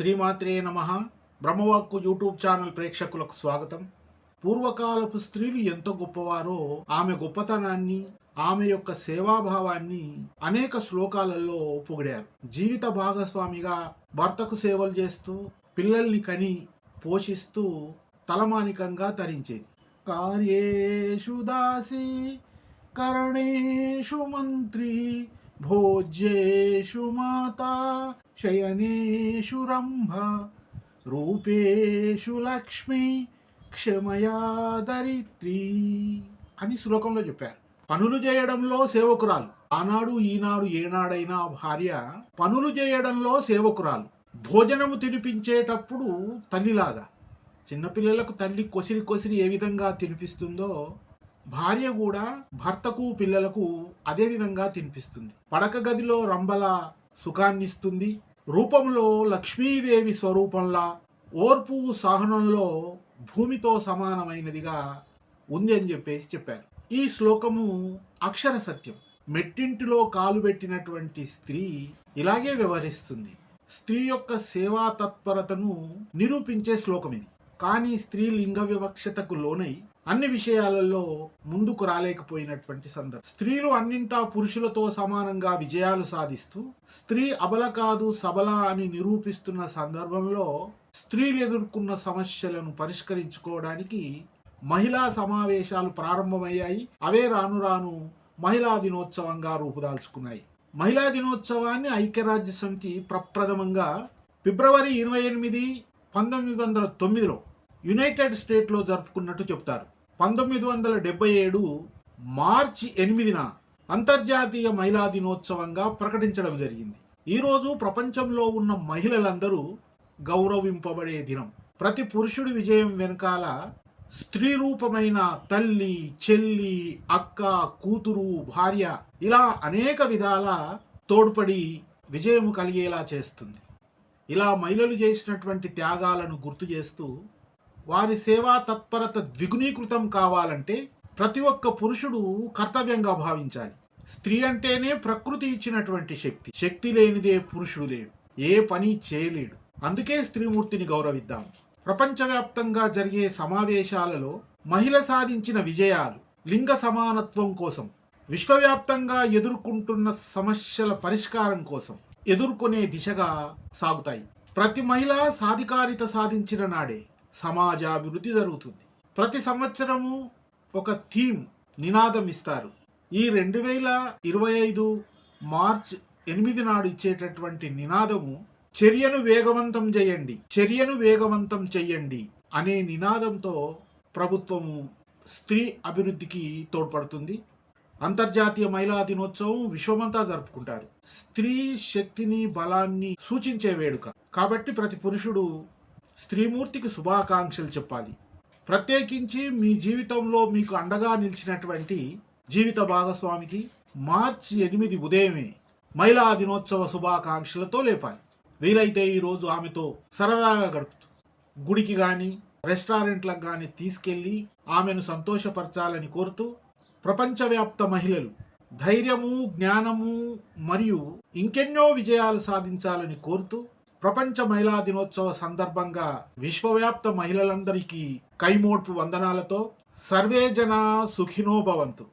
శ్రీమాత్రే నమ. బ్రహ్మవాక్కు YouTube channel ప్రేక్షకులకు స్వాగతం. పూర్వకాలపు స్త్రీలు ఎంత గొప్పవారో ఆమె గొప్పతనాన్ని ఆమె యొక్క సేవాభావాన్ని అనేక శ్లోకాలలో పొగిడారు. జీవిత భాగస్వామిగా భర్తకు సేవలు చేస్తూ పిల్లల్ని కని పోషిస్తూ తలమానికంగా తరించేది. కార్యేషు దాసి కరణేషు మంత్రి భోజ్యేషు మాత శయనేషు రంభ రూపేషు లక్ష్మి క్షమయా దరిత్రి అని శ్లోకంలో చెప్పారు. పనులు చేయడంలో సేవకురాలు. ఆనాడు ఈనాడు ఏనాడైనా భార్య పనులు చేయడంలో సేవకురాలు. భోజనము తినిపించేటప్పుడు తల్లిలాగా. చిన్నపిల్లలకు తల్లి కొసిరి కొసిరి ఏ విధంగా తినిపిస్తుందో భార్య కూడా భర్తకు పిల్లలకు అదే విధంగా తినిపిస్తుంది. పడక గదిలో రంబల సుఖాన్నిస్తుంది. రూపంలో లక్ష్మీదేవి స్వరూపంలా ఓర్పు సహనంలో భూమితో సమానమైనదిగా ఉంది అని చెప్పేసి చెప్పారు. ఈ శ్లోకము అక్షర సత్యం. మెట్టింటిలో కాలు పెట్టినటువంటి స్త్రీ ఇలాగే వ్యవహరిస్తుంది. స్త్రీ యొక్క సేవా తత్పరతను నిరూపించే శ్లోకం ఇది కానీ స్త్రీ లింగ వివక్షతకు లోనై అన్ని విషయాలలో ముందుకు రాలేకపోయినటువంటి సందర్భం. స్త్రీలు అన్నింటా పురుషులతో సమానంగా విజయాలు సాధిస్తూ స్త్రీ అబల కాదు సబల అని నిరూపిస్తున్న సందర్భంలో స్త్రీలు ఎదుర్కొన్న సమస్యలను పరిష్కరించుకోవడానికి మహిళా సమావేశాలు ప్రారంభమయ్యాయి. అవే రాను రాను మహిళా దినోత్సవంగా రూపుదాల్చుకున్నాయి. మహిళా దినోత్సవాన్ని ఐక్యరాజ్య సమితి ప్రప్రథమంగా ఫిబ్రవరి ఇరవై ఎనిమిది పంతొమ్మిది వందల తొమ్మిదిలో యునైటెడ్ స్టేట్లో జరుపుకున్నట్టు చెప్తారు. పంతొమ్మిది వందల డెబ్బై ఏడు మార్చి ఎనిమిదిన అంతర్జాతీయ మహిళా దినోత్సవంగా ప్రకటించడం జరిగింది. ఈరోజు ప్రపంచంలో ఉన్న మహిళలందరూ గౌరవింపబడే దినం. ప్రతి పురుషుడి విజయం వెనకాల స్త్రీ రూపమైన తల్లి చెల్లి అక్క కూతురు భార్య ఇలా అనేక విధాల తోడ్పడి విజయం కలిగేలా చేస్తుంది. ఇలా మహిళలు చేసినటువంటి త్యాగాలను గుర్తు చేస్తూ వారి సేవా తత్పరత ద్విగుణీకృతం కావాలంటే ప్రతి ఒక్క పురుషుడు కర్తవ్యంగా భావించాలి. స్త్రీ అంటేనే ప్రకృతి ఇచ్చినటువంటి శక్తి. శక్తి లేనిదే పురుషుడు లేడు. ఏ పని చేయలేడు. అందుకే స్త్రీమూర్తిని గౌరవిద్దాం. ప్రపంచవ్యాప్తంగా జరిగే సమావేశాలలో మహిళ సాధించిన విజయాలు లింగ సమానత్వం కోసం విశ్వవ్యాప్తంగా ఎదుర్కొంటున్న సమస్యల పరిష్కారం కోసం ఎదుర్కొనే దిశగా సాగుతాయి. ప్రతి మహిళ సాధికారిత సాధించిన నాడే సమాజాభివృద్ధి జరుగుతుంది. ప్రతి సంవత్సరము ఒక థీమ్ నినాదం ఇస్తారు. ఈ రెండు వేల ఇరవై ఐదు మార్చ్ ఎనిమిది నాడు ఇచ్చేటటువంటి నినాదము చర్యను వేగవంతం చేయండి చర్యను వేగవంతం చెయ్యండి అనే నినాదంతో ప్రభుత్వము స్త్రీ అభివృద్ధికి తోడ్పడుతుంది. అంతర్జాతీయ మహిళా దినోత్సవం విశ్వమంతా జరుపుకుంటారు. స్త్రీ శక్తిని బలాన్ని సూచించే వేడుక. కాబట్టి ప్రతి పురుషుడు స్త్రీమూర్తికి శుభాకాంక్షలు చెప్పాలి. ప్రత్యేకించి మీ జీవితంలో మీకు అండగా నిలిచినటువంటి జీవిత భాగస్వామికి మార్చి ఎనిమిది ఉదయమే మహిళా దినోత్సవ శుభాకాంక్షలతో లేపాలి. వీలైతే ఈరోజు ఆమెతో సరదాగా గడుపుతూ గుడికి కానీ రెస్టారెంట్లకు కానీ తీసుకెళ్ళి ఆమెను సంతోషపరచాలని కోరుతూ ప్రపంచవ్యాప్త మహిళలు ధైర్యము జ్ఞానము మరియు ఇంకెన్నో విజయాలు సాధించాలని కోరుతూ ప్రపంచ మహిళా దినోత్సవ సందర్భంగా విశ్వవ్యాప్త మహిళలందరికీ కైమోడ్పు వందనాలతో సర్వే జనా సుఖినో భవంతు.